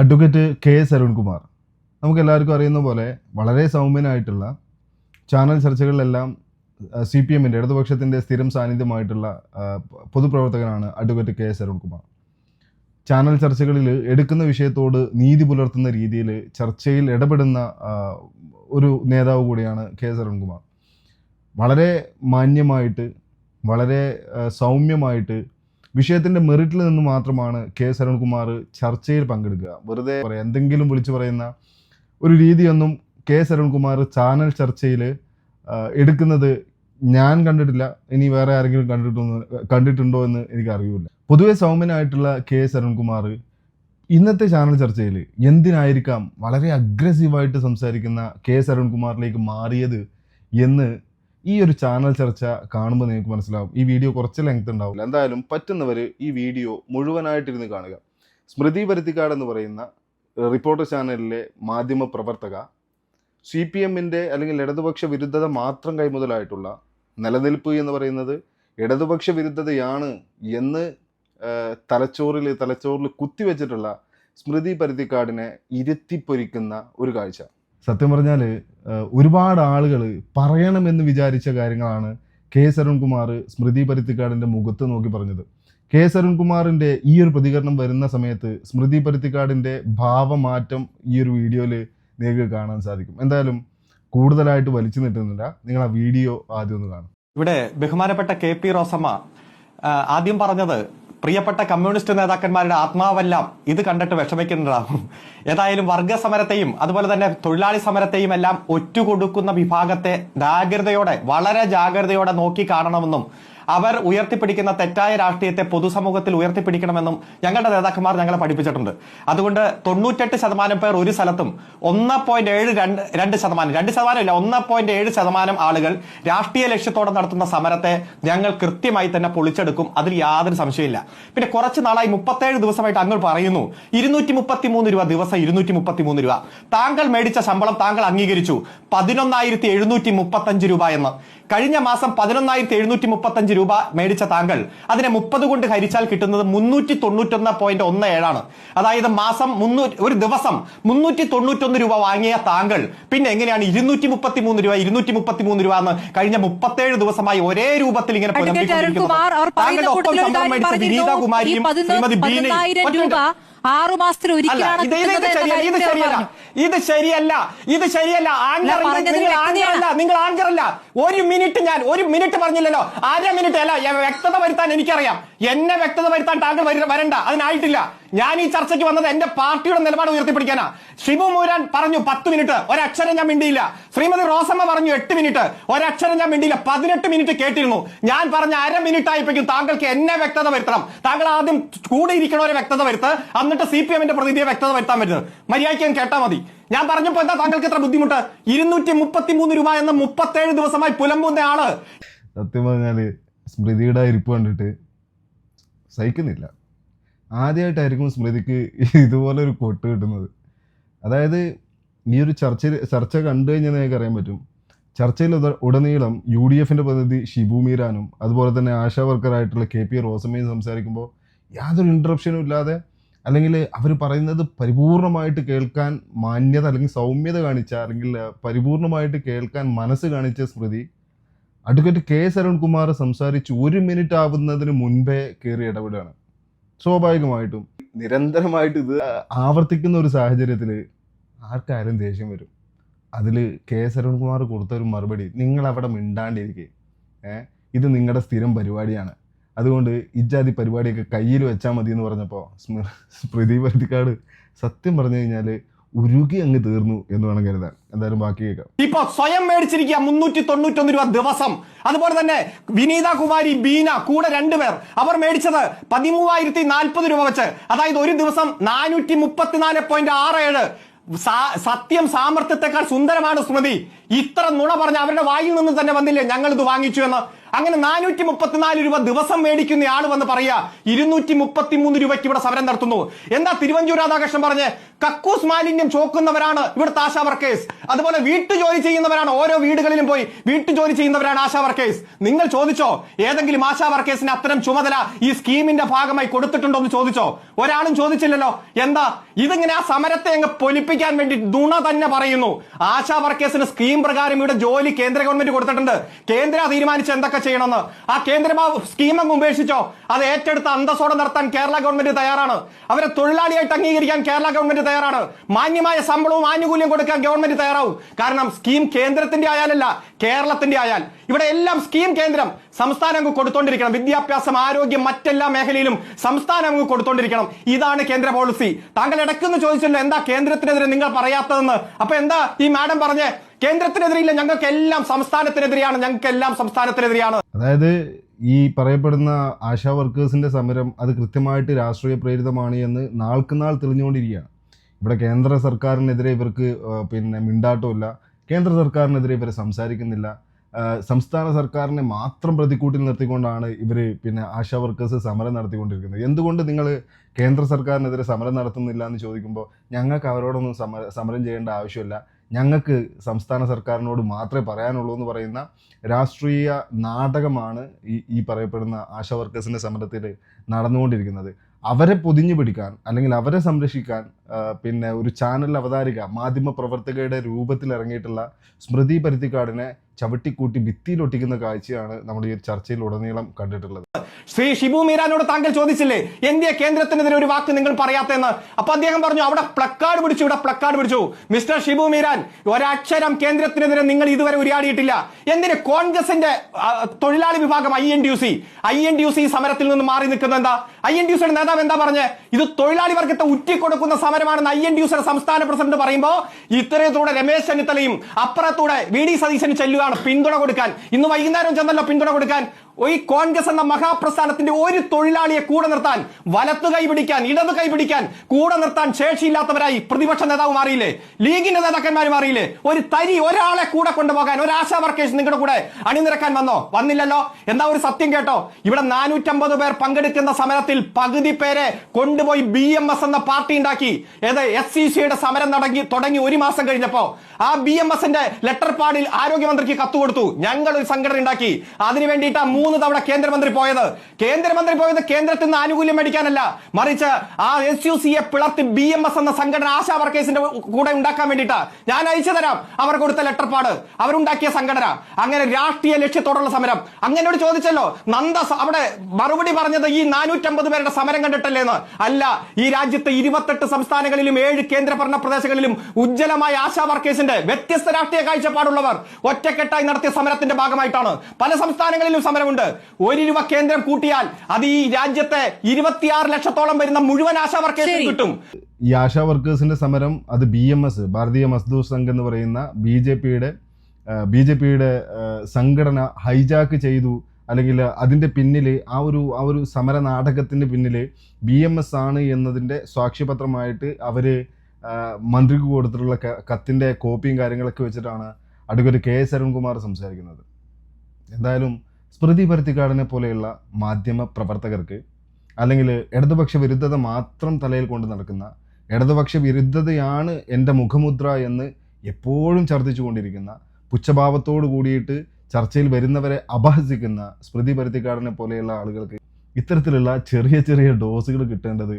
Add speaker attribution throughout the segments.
Speaker 1: Advocate K S Arunkumar. നമുക്ക് എല്ലാവർക്കും അറിയുന്ന പോലെ വളരെ സൗമ്യനായിട്ടുള്ള ചാനൽ ചർച്ചകളിലെല്ലാം സി പി എമ്മിന്റെ ഇടതുപക്ഷത്തിന്റെ സ്ഥിരം സാന്നിധ്യമായിട്ടുള്ള പൊതുപ്രവർത്തകനാണ് advocate K S Arunkumar. Channel ചർച്ചകളിൽ എടുക്കുന്ന വിഷയത്തോട് നീതി പുലർത്തുന്ന രീതിയിൽ ചർച്ചയിൽ ഇടപെടുന്ന ഒരു നേതാവ് കൂടിയാണ് കെ എസ് അരുൺകുമാർ. വളരെ മാന്യമായിട്ട് വളരെ സൗമ്യമായിട്ട് വിഷയത്തിന്റെ മെറിറ്റിൽ നിന്ന് മാത്രമാണ് കെ എസ് ചർച്ചയിൽ പങ്കെടുക്കുക. വെറുതെ പറയാം എന്തെങ്കിലും വിളിച്ചു പറയുന്ന ഒരു രീതിയൊന്നും കെ എസ് ചാനൽ ചർച്ചയിൽ എടുക്കുന്നത് ഞാൻ കണ്ടിട്ടില്ല. ഇനി വേറെ ആരെങ്കിലും കണ്ടിട്ടുണ്ടോ കണ്ടിട്ടുണ്ടോ എന്ന് എനിക്ക് അറിയില്ല. പൊതുവെ സൗമ്യനായിട്ടുള്ള കെ എസ് ഇന്നത്തെ ചാനൽ ചർച്ചയിൽ എന്തിനായിരിക്കാം വളരെ അഗ്രസീവായിട്ട് സംസാരിക്കുന്ന കെ എസ് മാറിയത് എന്ന് ഈ ഒരു ചാനൽ ചർച്ച കാണുമ്പോൾ നിങ്ങൾക്ക് മനസ്സിലാവും. ഈ വീഡിയോ കുറച്ച് ലെങ്ത് ഉണ്ടാവില്ല. എന്തായാലും പറ്റുന്നവർ ഈ വീഡിയോ മുഴുവനായിട്ടിരുന്ന് കാണുക. സ്മൃതി പരുത്തിക്കാട് എന്ന് പറയുന്ന റിപ്പോർട്ടർ ചാനലിലെ മാധ്യമ പ്രവർത്തക സി പി എമ്മിന്റെ അല്ലെങ്കിൽ ഇടതുപക്ഷ വിരുദ്ധത മാത്രം കൈമുതലായിട്ടുള്ള നിലനിൽപ്പ് എന്ന് പറയുന്നത് ഇടതുപക്ഷ വിരുദ്ധതയാണ് എന്ന് തലച്ചോറിൽ തലച്ചോറിൽ കുത്തിവെച്ചിട്ടുള്ള സ്മൃതി പരുത്തിക്കാടിനെ ഇരുത്തിപ്പൊരിക്കുന്ന ഒരു കാഴ്ച. സത്യം പറഞ്ഞാൽ ഒരുപാട് ആളുകൾ പറയണമെന്ന് വിചാരിച്ച കാര്യങ്ങളാണ് കെ എസ് അരുൺകുമാർ സ്മൃതി പരുത്തിക്കാടിന്റെ മുഖത്ത് നോക്കി പറഞ്ഞത്. കെ എസ് അരുൺകുമാറിന്റെ ഈ ഒരു പ്രതികരണം വരുന്ന സമയത്ത് സ്മൃതി പരുത്തിക്കാടിന്റെ ഭാവമാറ്റം ഈ ഒരു വീഡിയോയിൽ നിങ്ങൾക്ക് കാണാൻ സാധിക്കും. എന്തായാലും കൂടുതലായിട്ട് വലിച്ചു നീട്ടുന്നില്ല. നിങ്ങൾ ആ വീഡിയോ ആദ്യം ഒന്ന് കാണും.
Speaker 2: ഇവിടെ ബഹുമാനപ്പെട്ട കെ പി റോസമ്മ ആദ്യം പറഞ്ഞത് പ്രിയപ്പെട്ട കമ്മ്യൂണിസ്റ്റ് നേതാക്കന്മാരുടെ ആത്മാവെല്ലാം ഇത് കണ്ടിട്ട് വിഷമിക്കുന്നുണ്ടാകും ഏതായാലും വർഗ സമരത്തെയും അതുപോലെ തന്നെ തൊഴിലാളി സമരത്തെയും എല്ലാം ഒറ്റുകൊടുക്കുന്ന വിഭാഗത്തെ ജാഗ്രതയോടെ വളരെ ജാഗ്രതയോടെ നോക്കി കാണണമെന്നും അവർ ഉയർത്തിപ്പിടിക്കുന്ന തെറ്റായ രാഷ്ട്രീയത്തെ പൊതുസമൂഹത്തിൽ ഉയർത്തിപ്പിടിക്കണമെന്നും ഞങ്ങളുടെ നേതാക്കന്മാർ ഞങ്ങളെ പഠിപ്പിച്ചിട്ടുണ്ട്. അതുകൊണ്ട് തൊണ്ണൂറ്റെട്ട് ശതമാനം പേർ ഒരു സ്ഥലത്തും ഒന്ന് പോയിന്റ് ഏഴ് രണ്ട് രണ്ട് ശതമാനം രണ്ട് ശതമാനം ഇല്ല ഒന്ന് പോയിന്റ് ഏഴ് ശതമാനം ആളുകൾ രാഷ്ട്രീയ ലക്ഷ്യത്തോടെ നടത്തുന്ന സമരത്തെ ഞങ്ങൾ കൃത്യമായി തന്നെ പൊളിച്ചെടുക്കും. അതിൽ യാതൊരു സംശയമില്ല പിന്നെ കുറച്ച് നാളായി മുപ്പത്തേഴ് ദിവസമായിട്ട് അങ്ങ് പറയുന്നു ഇരുന്നൂറ്റി മുപ്പത്തി മൂന്ന് രൂപ ദിവസം ഇരുന്നൂറ്റി മുപ്പത്തി മൂന്ന് രൂപ. താങ്കൾ മേടിച്ച ശമ്പളം താങ്കൾ അംഗീകരിച്ചു. പതിനൊന്നായിരത്തി എഴുന്നൂറ്റി മുപ്പത്തഞ്ച് രൂപ എന്ന്. കഴിഞ്ഞ മാസം പതിനൊന്നായിരത്തി എഴുന്നൂറ്റി മുപ്പത്തഞ്ച് രൂപ മേടിച്ച താങ്കൾ അതിനെ മുപ്പത് കൊണ്ട് ഹരിച്ചാൽ കിട്ടുന്നത് മുന്നൂറ്റി തൊണ്ണൂറ്റൊന്ന് പോയിന്റ് ഒന്ന് ഏഴാണ്. അതായത് മാസം മുന്നൂറ്റി ഒരു ദിവസം മുന്നൂറ്റി തൊണ്ണൂറ്റൊന്ന് രൂപ വാങ്ങിയ താങ്കൾ പിന്നെ എങ്ങനെയാണ് ഇരുന്നൂറ്റി മുപ്പത്തി മൂന്ന് രൂപ ഇരുന്നൂറ്റി മുപ്പത്തി മൂന്ന് രൂപ എന്ന് കഴിഞ്ഞ മുപ്പത്തേഴ് ദിവസമായി ഒരേ രൂപത്തിൽ ഇങ്ങനെ താങ്കളുടെ ഒപ്പം
Speaker 3: സംഭവം
Speaker 2: മേടിച്ച വിനീത കുമാരിയും ശ്രീമതി ബീനയും.
Speaker 3: ആറു മാസത്തിൽ ഒരിക്കലാണ്
Speaker 2: ഇത് ശരിയല്ല ഇത് ശരിയല്ല. ആങ്കർ നിങ്ങൾ ആങ്കറല്ല. നിങ്ങൾ ആങ്കറല്ല ഒരു മിനിറ്റ് ഞാൻ ഒരു മിനിറ്റ് പറഞ്ഞില്ലല്ലോ. അര മിനിറ്റ് അല്ല വ്യക്തത വരുത്താൻ എനിക്കറിയാം. എന്നെ വ്യക്തത വരുത്താൻ താങ്കൾ വരണ്ട. അതിനായിട്ടില്ല. ഞാൻ ഈ ചർച്ചയ്ക്ക് വന്നത് എന്റെ പാർട്ടിയുടെ നിലപാട് ഉയർത്തിപ്പിടിക്കാനാ. ഷിബു മൂരാൻ പറഞ്ഞു പത്ത് മിനിറ്റ് ഒരക്ഷരം ഞാൻ മിണ്ടിയില്ല. ശ്രീമതി റോസമ്മ പറഞ്ഞു എട്ട് മിനിറ്റ് ഒരക്ഷരം ഞാൻ മിണ്ടിയില്ല. പതിനെട്ട് മിനിറ്റ് കേട്ടിരുന്നു. ഞാൻ പറഞ്ഞ അര മിനിറ്റ് ആയപ്പോഴേക്കും താങ്കൾക്ക് എന്നെ വ്യക്തത വരുത്തണം. താങ്കൾ ആദ്യം കൂടെ ഇരിക്കണവരെ വ്യക്തത വരുത്ത് എന്നിട്ട് സി പി എമ്മിന്റെ പ്രതിനിധിയെ വ്യക്തത വരുത്താൻ പറ്റുന്നത് മര്യാദയ്ക്ക് ഞാൻ കേട്ടാ മതി. ഞാൻ പറഞ്ഞപ്പോ എന്താ താങ്കൾക്ക് എത്ര ബുദ്ധിമുട്ട്? ഇരുന്നൂറ്റി മുപ്പത്തി മൂന്ന് രൂപ എന്ന മുപ്പത്തേഴ് ദിവസമായി പുലമ്പുന്ന ആൾ.
Speaker 1: സത്യം പറഞ്ഞാൽ സ്മൃതിയുടെ ഇരിപ്പ് കണ്ടിട്ട് സഹിക്കുന്നില്ല. ആദ്യമായിട്ടായിരിക്കും സ്മൃതിക്ക് ഇതുപോലെ ഒരു കൊട്ട് കിട്ടുന്നത്. അതായത് ഈ ഒരു ചർച്ചയിൽ ചർച്ച കണ്ടു കഴിഞ്ഞാൽ നിങ്ങൾക്ക് അറിയാൻ പറ്റും. ചർച്ചയിൽ ഉട- ഉടനീളം യു ഡി എഫിന്റെ പ്രതിനിധി ഷിബു മീരാനും അതുപോലെ തന്നെ ആശാ വർക്കറായിട്ടുള്ള കെ പി റോസമ്മയും സംസാരിക്കുമ്പോൾ യാതൊരു ഇൻട്രപ്ഷനും ഇല്ലാതെ അല്ലെങ്കിൽ അവർ പറയുന്നത് പരിപൂർണമായിട്ട് കേൾക്കാൻ മാന്യത അല്ലെങ്കിൽ സൗമ്യത കാണിച്ച അല്ലെങ്കിൽ പരിപൂർണമായിട്ട് കേൾക്കാൻ മനസ്സ് കാണിച്ച Smruthi advocate K. S Arunkumar സംസാരിച്ച് ഒരു മിനിറ്റ് ആവുന്നതിന് മുൻപേ കയറി ഇടപെടുകയാണ്. സ്വാഭാവികമായിട്ടും നിരന്തരമായിട്ട് ഇത് ആവർത്തിക്കുന്ന ഒരു സാഹചര്യത്തിൽ ആർക്കായാലും ദേഷ്യം വരും. അതിൽ കെ എസ് അരുൺകുമാർ കൊടുത്ത ഒരു മറുപടി നിങ്ങൾ അവിടെ മിണ്ടാണ്ടിരിക്കുക ഏ ഇത് നിങ്ങളുടെ സ്ഥിരം പരിപാടിയാണ്. അതുകൊണ്ട് ഇജാതി പരിപാടിയൊക്കെ കയ്യിൽ വെച്ചാൽ മതി എന്ന് പറഞ്ഞപ്പോൾ സ്മൃതി പരുത്തിക്കാട് സത്യം പറഞ്ഞു കഴിഞ്ഞാൽ ഉരുകി അങ്ങ് തീർന്നു എന്ന് വേണം കരുതാൻ. എന്തായാലും ബാക്കി കേൾക്കാം.
Speaker 2: ഇപ്പൊ സ്വയം മേടിച്ചിരിക്കുക മുന്നൂറ്റി തൊണ്ണൂറ്റൊന്ന് രൂപ ദിവസം. അതുപോലെ തന്നെ വിനീത കുമാരി ബീന കൂടെ രണ്ടുപേർ അവർ മേടിച്ചത് പതിമൂവായിരത്തി നാൽപ്പത് രൂപ വെച്ച്. അതായത് ഒരു ദിവസം നാനൂറ്റി മുപ്പത്തിനാല് പോയിന്റ് ആറ് ഏഴ്. സത്യം സാമർത്ഥ്യത്തെക്കാൾ സുന്ദരമാണ് സ്മൃതി ഇത്ര നുണ പറഞ്ഞ അവരുടെ വായിൽ നിന്ന് തന്നെ വന്നില്ലേ ഞങ്ങൾ ഇത് വാങ്ങിച്ചു എന്ന്? അങ്ങനെ നാനൂറ്റി മുപ്പത്തിനാല് രൂപ ദിവസം മേടിക്കുന്ന ആൾ വന്ന് പറയാ ഇരുന്നൂറ്റി മുപ്പത്തി മൂന്ന് രൂപയ്ക്ക് ഇവിടെ സമരം നടത്തുന്നു. എന്താ തിരുവഞ്ചൂർ രാധാകൃഷ്ണൻ പറഞ്ഞ് കക്കൂസ് മാലിന്യം ചോക്കുന്നവരാണ് ഇവിടുത്തെ ആശാ വർക്കേഴ്സ്. അതുപോലെ വീട്ടുജോലി ചെയ്യുന്നവരാണ് ഓരോ വീടുകളിലും പോയി വീട്ടുജോലി ചെയ്യുന്നവരാണ് ആശാ വർക്കേഴ്സ്. നിങ്ങൾ ചോദിച്ചോ ഏതെങ്കിലും ആശാ വർക്കേഴ്സിന് അത്തരം ചുമതല ഈ സ്കീമിന്റെ ഭാഗമായി കൊടുത്തിട്ടുണ്ടോ എന്ന് ചോദിച്ചോ? ഒരാളും ചോദിച്ചില്ലല്ലോ. എന്താ? ഇതിങ്ങനെ ആ സമരത്തെ അങ്ങ് പൊലിപ്പിക്കാൻ വേണ്ടി നുണ തന്നെ പറയുന്നു. ആശാ വർക്കേഴ്സിന് സ്കീം പ്രകാരം ഇവിടെ ജോലി കേന്ദ്ര ഗവൺമെന്റ് കൊടുത്തിട്ടുണ്ട്. കേന്ദ്ര തീരുമാനിച്ച് എന്തൊക്കെ ചെയ്യണമെന്ന്. ആ കേന്ദ്ര സ്കീം അങ്ങ് ഉപേക്ഷിച്ചോ. അത് ഏറ്റെടുത്ത് അന്തസ്സോടെ നടത്താൻ കേരള ഗവൺമെന്റ് തയ്യാറാണ്. അവരെ തൊഴിലാളിയായിട്ട് അംഗീകരിക്കാൻ കേരള ഗവൺമെന്റ് തയ്യാറാണ്. മാന്യമായ ശമ്പളവും ആനുകൂല്യം കൊടുക്കാൻ ഗവൺമെന്റ് തയ്യാറാവും. കാരണം സ്കീം കേന്ദ്രത്തിന്റെ ആയാലല്ല കേരളത്തിന്റെ ആയാൽ. ഇവിടെ എല്ലാം സ്കീം കേന്ദ്രം സംസ്ഥാനം അങ്ങ് കൊടുത്തോണ്ടിരിക്കണം. വിദ്യാഭ്യാസം ആരോഗ്യം മറ്റെല്ലാ മേഖലയിലും സംസ്ഥാനം അങ്ങ് കൊടുത്തോണ്ടിരിക്കണം. ഇതാണ് കേന്ദ്ര പോളിസി. താങ്കൾ ഇടയ്ക്കൊന്ന് ചോദിച്ചല്ലോ എന്താ കേന്ദ്രത്തിനെതിരെ നിങ്ങൾ പറയാത്തതെന്ന്? അപ്പൊ എന്താ ഈ മാഡം പറഞ്ഞേ കേന്ദ്രത്തിനെതിരെ ഇല്ല ഞങ്ങൾക്ക് എല്ലാം സംസ്ഥാനത്തിനെതിരെയാണ്. ഞങ്ങൾക്ക് എല്ലാം സംസ്ഥാനത്തിനെതിരെയാണ്.
Speaker 1: അതായത് ഈ പറയപ്പെടുന്ന ആശാ വർക്കേഴ്സിന്റെ സമരം അത് കൃത്യമായിട്ട് രാഷ്ട്രീയ പ്രേരിതമാണ് എന്ന് നാൾക്ക് നാൾ തെളിഞ്ഞുകൊണ്ടിരിക്കുകയാണ്. ഇവിടെ കേന്ദ്ര സർക്കാരിനെതിരെ ഇവർക്ക് പിന്നെ മിണ്ടാട്ടമില്ല കേന്ദ്ര സർക്കാരിനെതിരെ ഇവർ സംസാരിക്കുന്നില്ല. സംസ്ഥാന സർക്കാരിനെ മാത്രം പ്രതിക്കൂട്ടിൽ നിർത്തിക്കൊണ്ടാണ് ഇവർ പിന്നെ ആശാ വർക്കേഴ്സ് സമരം നടത്തിക്കൊണ്ടിരിക്കുന്നത്. എന്തുകൊണ്ട് നിങ്ങൾ കേന്ദ്ര സർക്കാരിനെതിരെ സമരം നടത്തുന്നില്ല എന്ന് ചോദിക്കുമ്പോൾ ഞങ്ങൾക്ക് അവരോടൊന്നും സമരം ചെയ്യേണ്ട ആവശ്യമില്ല. ഞങ്ങൾക്ക് സംസ്ഥാന സർക്കാരിനോട് മാത്രമേ പറയാനുള്ളൂ എന്ന് പറയുന്ന രാഷ്ട്രീയ നാടകമാണ് ഈ ഈ പറയപ്പെടുന്ന ആശാ വർക്കേഴ്സിന്റെ സമരത്തിൽ നടന്നുകൊണ്ടിരിക്കുന്നത്. അവരെ പൊതിഞ്ഞു പിടിക്കാൻ അല്ലെങ്കിൽ അവരെ സംരക്ഷിക്കാൻ പിന്നെ ഒരു ചാനൽ അവതാരിക മാധ്യമ പ്രവർത്തകയുടെ രൂപത്തിൽ ഇറങ്ങിയിട്ടുള്ള സ്മൃതി പരുത്തിക്കാടിനെ ചവിട്ടിക്കൂട്ടി ഭിത്തിയിലൊട്ടിക്കുന്ന കാഴ്ചയാണ് നമ്മൾ ഈ ചർച്ചയിൽ ഉടനീളം കണ്ടിട്ടുള്ളത്.
Speaker 2: ശ്രീ ഷിബു മീരാനോട് താങ്കൾ ചോദിച്ചില്ലേ എന്തിയ കേന്ദ്രത്തിനെതിരെ ഒരു വാക്ക് നിങ്ങൾ പറയാത്തെന്ന്? അപ്പൊ അദ്ദേഹം പറഞ്ഞു അവിടെ പ്ലക്കാർഡ് പിടിച്ചു ഇവിടെ പ്ലക്കാർഡ് പിടിച്ചു. മിസ്റ്റർ ഷിബു മീരാൻ ഒരക്ഷരം കേന്ദ്രത്തിനെതിരെ നിങ്ങൾ ഇതുവരെ ഉരിയാടിയിട്ടില്ല. എന്തിന് കോൺഗ്രസിന്റെ തൊഴിലാളി വിഭാഗം I N D U C? I N D U C സമരത്തിൽ നിന്ന് മാറി നിൽക്കുന്നത് എന്താ? ഐ എൻ ഡി യു നേതാവ് എന്താ പറഞ്ഞേ? ഇത് തൊഴിലാളി വർഗത്തെ ഉറ്റിക്കൊടുക്കുന്ന സമരമാണെന്ന് ഐ എൻ ഡി സംസ്ഥാന പ്രസിഡന്റ് പറയുമ്പോൾ ഇത്തരത്തിലൂടെ രമേശ് ചെന്നിത്തലയും അപ്പുറത്തൂടെ വി ഡി സതീശന് ചെല്ലുകയാണ് പിന്തുണ കൊടുക്കാൻ. ഇന്ന് വൈകുന്നേരം ചെന്നല്ലോ പിന്തുണ കൊടുക്കാൻ. ഈ കോൺഗ്രസ് എന്ന മഹാപ്രസ്ഥാനത്തിന്റെ ഒരു തൊഴിലാളിയെ കൂടെ നിർത്താൻ വലത്തു കൈപിടിക്കാൻ ഇടത് കൈപിടിക്കാൻ കൂടെ നിർത്താൻ ശേഷിയില്ലാത്തവരായി പ്രതിപക്ഷ നേതാവ് മാറിയില്ലേ? ലീഗിന്റെ നേതാക്കന്മാർ മാറിയില്ലേ? ഒരു തരി ഒരാളെ കൂടെ കൊണ്ടുപോകാൻ ഒരു ആശാ വർക്കേഴ്സ് നിങ്ങളുടെ കൂടെ അണിനിരക്കാൻ വന്നോ? വന്നില്ലല്ലോ? എന്താ ഒരു സത്യം കേട്ടോ? ഇവിടെ നാനൂറ്റമ്പത് പേർ പങ്കെടുക്കുന്ന സമരത്തിൽ പകുതി പേരെ കൊണ്ടുപോയി ബി എം എസ് എന്ന പാർട്ടി ഉണ്ടാക്കി. ഏത് എസ് സി സിയുടെ സമരം നടങ്ങി തുടങ്ങി ഒരു മാസം കഴിഞ്ഞപ്പോ ആ ബി എം എസിന്റെ ലെറ്റർ പാഡിൽ ആരോഗ്യമന്ത്രിക്ക് കത്ത് കൊടുത്തു. ഞങ്ങൾ ഒരു സംഘടന ഉണ്ടാക്കി. അതിനു വേണ്ടിയിട്ട് മൂന്ന് തവണ കേന്ദ്രമന്ത്രി പോയത്. കേന്ദ്രമന്ത്രി പോയത് കേന്ദ്രത്തിൽ നിന്ന് ആനുകൂല്യം മേടിക്കാനല്ല. മറിച്ച് ആ എസ് യു സിയെ പിളർത്തി ബി എം എസ് എന്ന സംഘടന ആശാ വർക്കേഴ്സിന്റെ കൂടെ ഉണ്ടാക്കാൻ വേണ്ടിയിട്ടാണ് ഞാൻ അയച്ചു തരാം. അവർ കൊടുത്ത ലെറ്റർപാട് അവരുണ്ടാക്കിയ സംഘടന. അങ്ങനെ രാഷ്ട്രീയ ലക്ഷ്യത്തോടുള്ള സമരം. അങ്ങനോട് ചോദിച്ചല്ലോ നന്ദ അവിടെ മറുപടി പറഞ്ഞത് ഈ നാനൂറ്റമ്പത് പേരുടെ സമരം കണ്ടിട്ടല്ലേന്ന്. അല്ല ഈ രാജ്യത്തെ ഇരുപത്തെട്ട് സംസ്ഥാനങ്ങളിലും ഏഴ് കേന്ദ്രഭരണ പ്രദേശങ്ങളിലും ഉജ്ജ്വലമായ ആശാ വർക്കേഴ്സിന്റെ വ്യത്യസ്ത രാഷ്ട്രീയ കാഴ്ചപ്പാടുള്ളവർ ഒറ്റക്കെട്ടായി നടത്തിയ സമരത്തിന്റെ ഭാഗമായിട്ടാണ്. പല സംസ്ഥാനങ്ങളിലും സമരമുണ്ട് ഒരു രൂപ കേന്ദ്രം കൂട്ടിയാൽ അത് ഈ രാജ്യത്തെ ഇരുപത്തിയാറ് ലക്ഷത്തോളം വരുന്ന മുഴുവൻ ആശാ വർക്കേഴ്സിന് കിട്ടും.
Speaker 1: ഈ ആശാ വർക്കേഴ്സിന്റെ സമരം അത് ബി എം എസ് ഭാരതീയ മസ്ദൂർ സംഘ് എന്ന് പറയുന്ന ബി ജെ പിയുടെ ബി ജെ പിയുടെ സംഘടന ഹൈജാക്ക് ചെയ്തു. അല്ലെങ്കിൽ അതിന്റെ പിന്നിൽ ആ ഒരു ആ ഒരു സമര നാടകത്തിന്റെ പിന്നിൽ ബി എം എസ് ആണ് എന്നതിന്റെ സാക്ഷ്യപത്രമായിട്ട് അവർ മന്ത്രിക്ക് കൊടുത്തിട്ടുള്ള കത്തിന്റെ കോപ്പിയും കാര്യങ്ങളൊക്കെ വെച്ചിട്ടാണ് അടുക്കൊരു കെ എസ് അരുൺകുമാർ സംസാരിക്കുന്നത്. എന്തായാലും സ്മൃതി പരുത്തിക്കാടിനെ പോലെയുള്ള മാധ്യമ പ്രവർത്തകർക്ക് അല്ലെങ്കിൽ ഇടതുപക്ഷ വിരുദ്ധത മാത്രം തലയിൽ കൊണ്ട് നടക്കുന്ന ഇടതുപക്ഷ വിരുദ്ധതയാണ് എന്റെ മുഖമുദ്ര എന്ന് എപ്പോഴും ചർച്ചിച്ചു കൊണ്ടിരിക്കുന്ന പുച്ഛഭാവത്തോട് കൂടിയിട്ട് ചർച്ചയിൽ വരുന്നവരെ അപഹസിക്കുന്ന സ്മൃതി പരുത്തിക്കാടിനെ പോലെയുള്ള ആളുകൾക്ക് ഇത്തരത്തിലുള്ള ചെറിയ ചെറിയ ഡോസുകൾ കിട്ടേണ്ടത്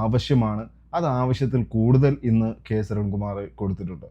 Speaker 1: ആവശ്യമാണ്. അത് ആവശ്യത്തിൽ കൂടുതൽ ഇന്ന് കെ ശരൺകുമാർ കൊടുത്തിട്ടുണ്ട്.